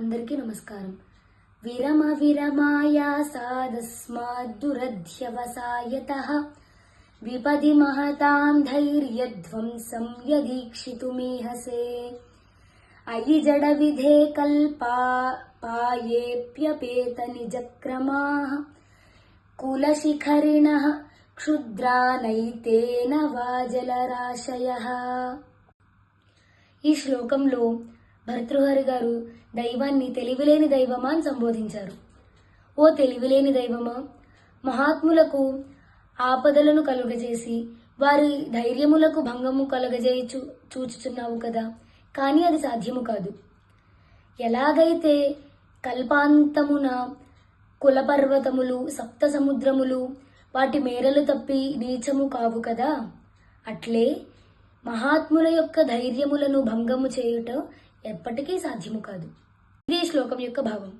అందరికీ నమస్కారం. విరమ విరమాయాసాదస్మాద్దురధ్యవసాయత విపది మహతాం ధైర్యధ్వంసం యదీక్షితుమీహసే. అయి జడ విధే కల్పా పాయేప్యపేత నిజక్రమా కులశిఖరిణ క్షుద్రానైతేన వాజలరాశయ. ఈ శ్లోకంలో భర్తృహరి గారు దైవాన్ని తెలివిలేని దైవమా అని సంబోధించారు. ఓ తెలివిలేని దైవమా మహాత్ములకు ఆపదలను కలుగజేసి వారి ధైర్యములకు భంగము కలుగజేయచు చూచుచున్నావు కదా కానీ అది సాధ్యము కాదు. ఎలాగైతే కల్పాంతమున కులపర్వతములు సప్త సముద్రములు వాటి మేరలు తప్పి నీచము కావు కదా అట్లే మహాత్ముల యొక్క ధైర్యములను భంగము చేయుట ఎప్పటికీ సాధ్యము కాదు. ఇది ఈ శ్లోకం యొక్క భావం.